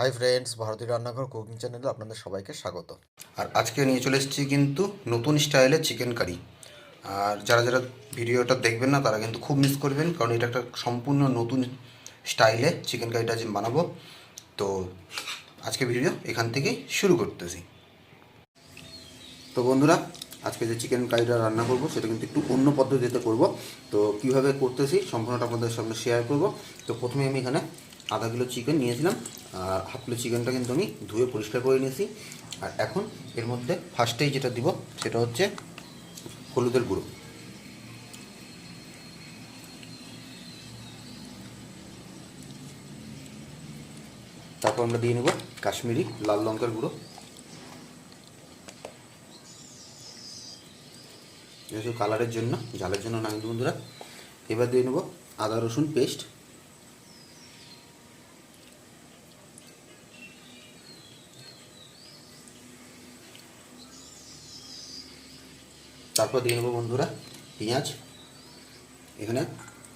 Hi friends ভারতীয় রান্নাঘর cooking চ্যানেলে আপনাদের সবাইকে স্বাগত। আর আজকে নিয়ে চলে এসেছি কিন্তু নতুন স্টাইলে চিকেন কারি আর যারা যারা ভিডিওটা দেখবেন না, তারা কিন্তু খুব মিস করবেন, কারণ এটা একটা সম্পূর্ণ নতুন স্টাইলে চিকেন কারিটা যে বানাবো। তো আজকে ভিডিও এখান থেকেই শুরু করতেছি। তো বন্ধুরা, আজকে যে চিকেন কারিটা রান্না করব, সেটা কিন্তু একটু অন্য পদ্ধতিতে করব। তো কীভাবে করতেছি, সম্পূর্ণটা আপনাদের সামনে শেয়ার করব। তো প্রথমে আমি এখানে আধা কিলো চিকেন নিয়েছিলাম, আর হাফ কিলো চিকেনটা কিন্তু আমি ধুয়ে পরিষ্কার করে নিয়েছি। আর এখন এর মধ্যে ফার্স্টেই যেটা দিব, সেটা হচ্ছে হলুদের গুঁড়ো। তারপর আমরা দিয়ে নেব কাশ্মীরি লাল লঙ্কার গুঁড়ো। কালারের জন্য ঝালের জন্য না বন্ধুরা। এবার দিয়ে নেব আদা রসুন পেস্ট তারপর দিয়ে নেব বন্ধুরা পেঁয়াজ। এখানে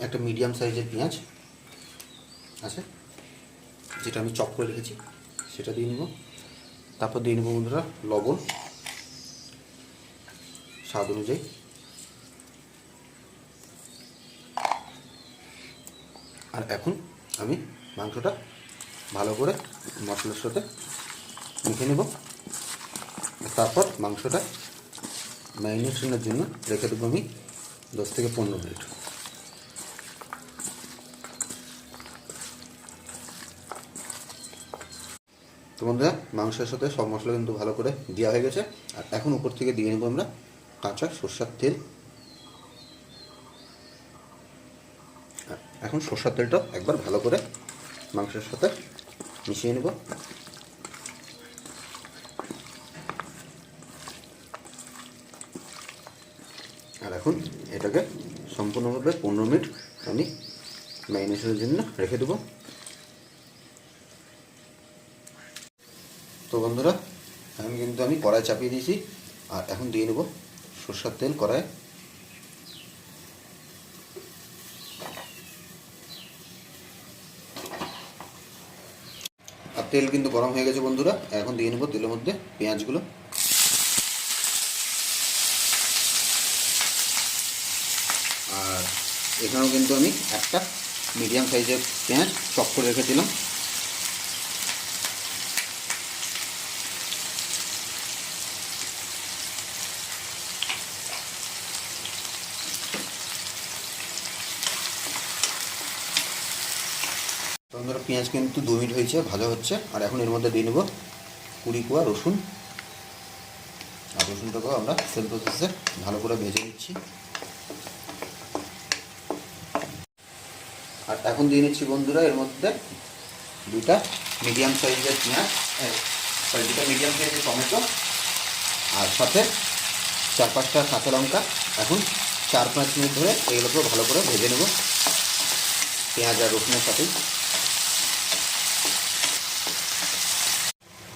একটা মিডিয়াম সাইজের পেঁয়াজ আছে, যেটা আমি চপ করে রেখেছি, সেটা দিয়ে নেব। তারপর দিয়ে নেব বন্ধুরা লবণ, স্বাদ অনুযায়ী। আর এখন আমি মাংসটা ভালো করে মশলার সাথে মেখে নেব। তারপর মাংসটা ম্যারিনেশনের জন্য রেখে দেবো আমি দশ থেকে পনেরো মিনিট। তো বন্ধুরা, মাংসের সাথে সব মশলা কিন্তু ভালো করে দেওয়া হয়ে গেছে। আর এখন উপর থেকে দিয়ে নেব আমরা কাঁচা সর্ষার তেল। এখন সর্ষার তেলটা একবার ভালো করে মাংসের সাথে মিশিয়ে নেব আর এখন এটাকে সম্পূর্ণভাবে পনেরো মিনিট আমি ম্যারিনেশনের জন্য রেখে দেবো। তো বন্ধুরা, এখন কিন্তু আমি কড়াই চাপিয়ে দিয়েছি, আর এখন দিয়ে নেব সর্ষার তেল কড়াই আর তেল কিন্তু গরম হয়ে গেছে বন্ধুরা, এখন দিয়ে নেব তেলের মধ্যে পেঁয়াজগুলো আর এখানেও কিন্তু আমি একটা মিডিয়াম সাইজের পেঁয়াজ চপ করে রেখেছিলাম। বন্ধুরা পেঁয়াজ কিন্তু দু মিনিট হয়েছে, ভাজা হচ্ছে। আর এখন এর মধ্যে দিয়ে নেব কুড়ি কোয়া রসুন। আর রসুনটাকেও আমরা সেল প্রসেসে ভালো করে ভেজে নিচ্ছি। আর এখন দিয়ে নিচ্ছি বন্ধুরা, এর মধ্যে দুটা মিডিয়াম সাইজের পেঁয়াজ সরি দুটা মিডিয়াম সাইজের টমেটো আর সাথে চার পাঁচটা কাঁচা লঙ্কা। এখন চার পাঁচ মিনিট ধরে এগুলোকে ভালো করে ভেজে নেব পেঁয়াজ আর রসুনের সাথেই।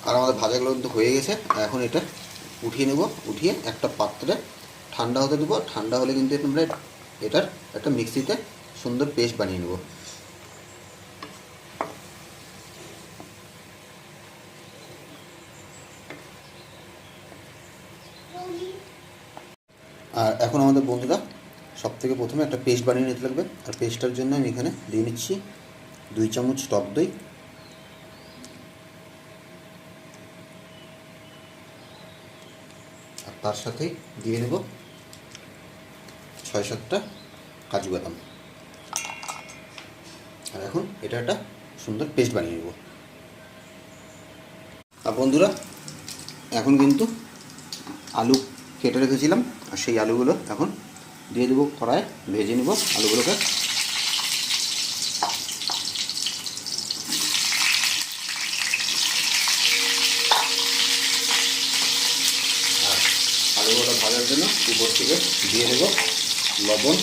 আর আমাদের ভাজাগুলো কিন্তু হয়ে গেছে এখন এটা উঠিয়ে নেব, উঠিয়ে একটা পাত্রে ঠান্ডা হতে দেবো। ঠান্ডা হলে কিন্তু আমরা এটার একটা মিক্সিতে সুন্দর পেস্ট বানিয়ে নেব। আর এখন আমাদের বন্ধুরা সব থেকে প্রথমে একটা পেস্ট বানিয়ে নিতে লাগবে। আর পেস্টটার জন্য আমি এখানে দিয়ে নিচ্ছি দুই চামচ টক দই। আর তার সাথেই দিয়ে নেব ছয় সাতটা কাজু বাদাম। আর এখন এটা একটা সুন্দর পেস্ট বানিয়ে নেব। আর বন্ধুরা, এখন কিন্তু আলু কেটে রেখেছিলাম, আর সেই আলুগুলো এখন দিয়ে দেবো কড়ায় ভেজে নেব আলুগুলোকে। আলুগুলো ভাজার জন্য উপর থেকে দিয়ে দেবো লবণ।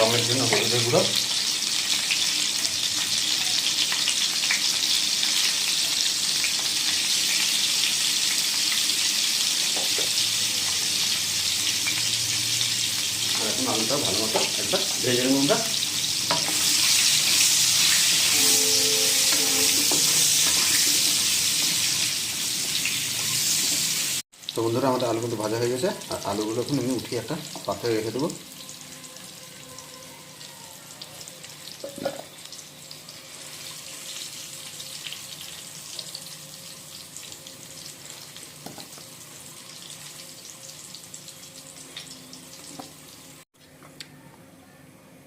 রঙের জন্য হলুদের গুঁড়ো। এখন আলুটা ভালো মতো একবার ভেজে নেব আমরা। তো বন্ধুরা, আমাদের আলু কিন্তু ভাজা হয়ে গেছে। আর আলুগুলো এখন আমি উঠিয়ে একটা পাত্রে রেখে দেবো।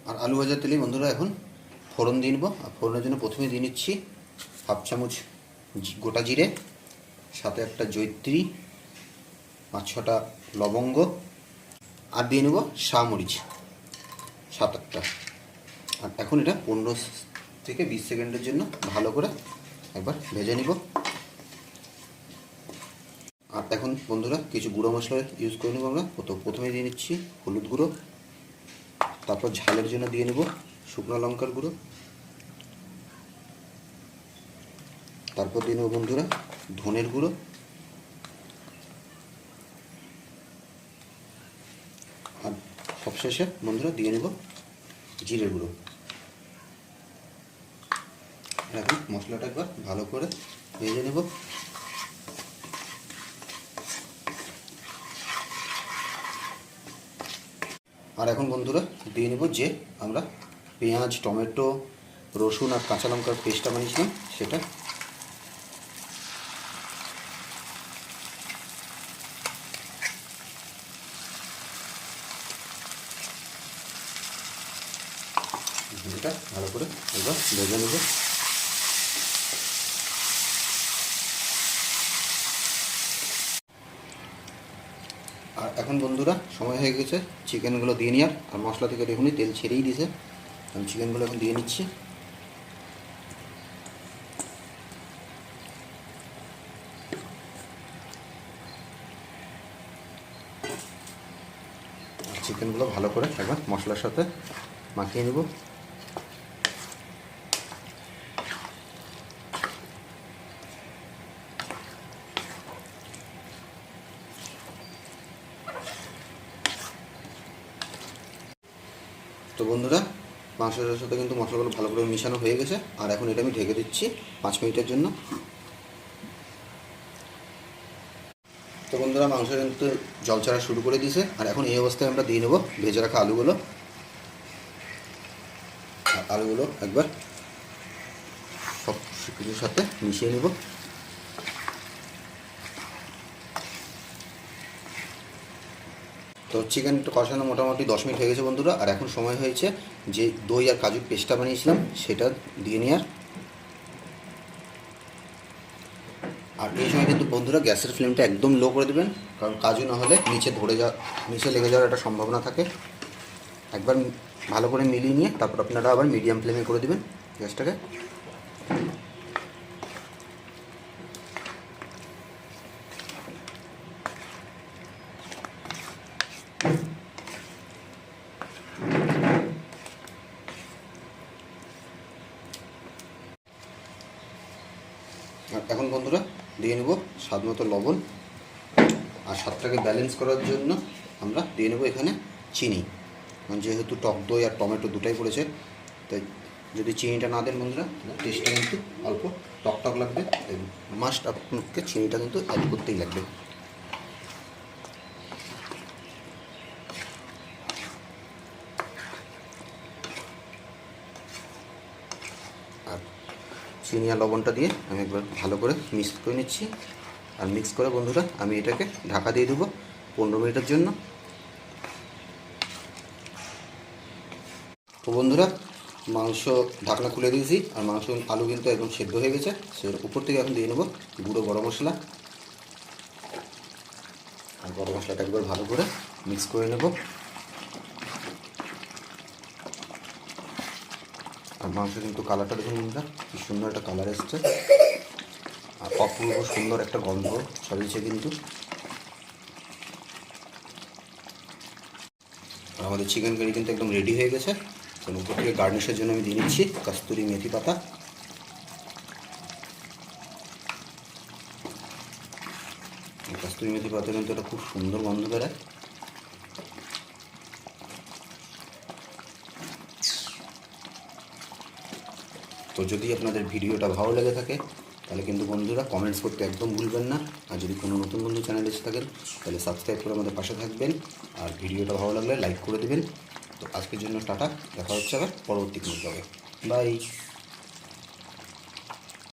আর আলু ভাজার তেলেই বন্ধুরা এখন ফোড়ন দিয়ে নেব। আর ফোড়নের জন্য প্রথমে দিয়ে নিচ্ছি হাফ চামচ গোটা জিরে, সাথে একটা জৈত্রী পাঁচ ছটা লবঙ্গ, আর দিয়ে নেব মরিচ সাত আটটা। আর এখন এটা পনেরো থেকে বিশ সেকেন্ডের জন্য ভালো করে একবার ভেজে নিব। আর এখন বন্ধুরা কিছু গুঁড়ো মশলা ইউজ করে নেব আমরা। প্রথমে দিয়ে নিচ্ছি হলুদ গুঁড়ো তারপর ঝালের জন্য দিয়ে নেব শুকনো লঙ্কার গুঁড়ো। তারপর দিয়ে নেব বন্ধুরা ধনের গুঁড়ো। আর সবশেষে বন্ধুরা দিয়ে নেব জিরের গুঁড়ো। এখন মশলাটা একবার ভালো করে ভেজে নেব। আর এখন বন্ধুরা দিয়ে নেব যে আমরা পেঁয়াজ, টমেটো, রসুন আর কাঁচা লঙ্কার পেস্টটা বানিয়েছিলাম, সেটা। ভালো করে এবার ভেজে নেব আর এখন বন্ধুরা, সময় হয়ে গেছে। চিকেনগুলো দিয়ে নেওয়ার আর মশলা থেকে দেখুনই তেল ছেড়েই দিছে আমি চিকেনগুলো এখন দিয়ে নিচ্ছি। চিকেনগুলো ভালো করে একবার মশলার সাথে মাখিয়ে নেব। তো বন্ধুরা, মাংসের সাথে কিন্তু মশলাগুলো ভালো করে মিশানো হয়ে গেছে। আর এখন এটা আমি ঢেকে দিচ্ছি পাঁচ মিনিটের জন্য। তো বন্ধুরা, মাংস কিন্তু জল ছাড়া শুরু করে দিয়েছে। আর এখন এই অবস্থায় আমরা দিয়ে নেব ভেজে রাখা আলুগুলো। আলুগুলো একবার সব কিছুর সাথে মিশিয়ে নেব। তো চিকেন কষানো মোটামুটি দশ মিনিট হয়ে গেছে বন্ধুরা, আর এখন সময় হয়েছে যে দই আর কাজুর পেস্টটা বানিয়েছিলাম, সেটা দিয়ে নেওয়ার। আর এই সময় কিন্তু বন্ধুরা গ্যাসের ফ্লেমটা একদম লো করে দেবেন, কারণ কাজু না হলে নিচে ধরে যা নিচে লেগে যাওয়ার একটা সম্ভাবনা থাকে। একবার ভালো করে মিলিয়ে নিয়ে তারপর আপনারা আবার মিডিয়াম ফ্লেমে করে দেবেন গ্যাসটাকে আর এখন বন্ধুরা দিয়ে নেব স্বাদ মতো লবণ আর স্বাদটাকে ব্যালেন্স করার জন্য আমরা দিয়ে নেব এখানে চিনি। যেহেতু টক দই আর টমেটো দুটাই পড়েছে, তাই যদি চিনিটা না দেন বন্ধুরা টেস্টটা কিন্তু অল্প টক টক লাগবে। মাস্ট আপনাকে চিনিটা কিন্তু অ্যাড করতেই লাগবে। আর চিনি আর লবণটা দিয়ে আমি একবার ভালো করে মিক্স করে নিচ্ছি। আর মিক্স করে বন্ধুরা, আমি এটাকে ঢাকা দিয়ে দেবো পনেরো মিনিটের জন্য। তো বন্ধুরা, মাংস ঢাকনা খুলে দিয়েছি, আর মাংস আলু কিন্তু একদম সেদ্ধ হয়ে গেছে সের উপর থেকে এখন দিয়ে নেব গুঁড়ো গরম মশলা। আর গরম মশলাটা একবার ভালো করে মিক্স করে নেব। আর মাংস কিন্তু কালারটা দেখুন বন্ধুরা, কি সুন্দর একটা কালার এসছে। আর অপূর্ব সুন্দর একটা গন্ধ ছড়িয়েছে কিন্তু। আর আমাদের চিকেন কারি কিন্তু একদম রেডি হয়ে গেছে। তো উপর থেকে গার্নিশের জন্য আমি দিয়ে নিচ্ছি কাস্তুরি মেথি পাতা। কাস্তুরি মেথি পাতা কিন্তু একটা খুব সুন্দর গন্ধ বেড়ায় তো যদি আপনাদের ভিডিওটা ভালো লেগে থাকে তাহলে কিন্তু বন্ধুরা কমেন্টস করতে একদম ভুলবেন না। আর যদি কোনো নতুন বন্ধু চ্যানেলে এসে থাকেন, তাহলে সাবস্ক্রাইব করে আমাদের পাশে থাকবেন। আর ভিডিওটা ভালো লাগলে লাইক করে দেবেন। তো আজকের জন্য টাটা, দেখা হচ্ছে আবার পরবর্তী কোনো ব্লগে বাই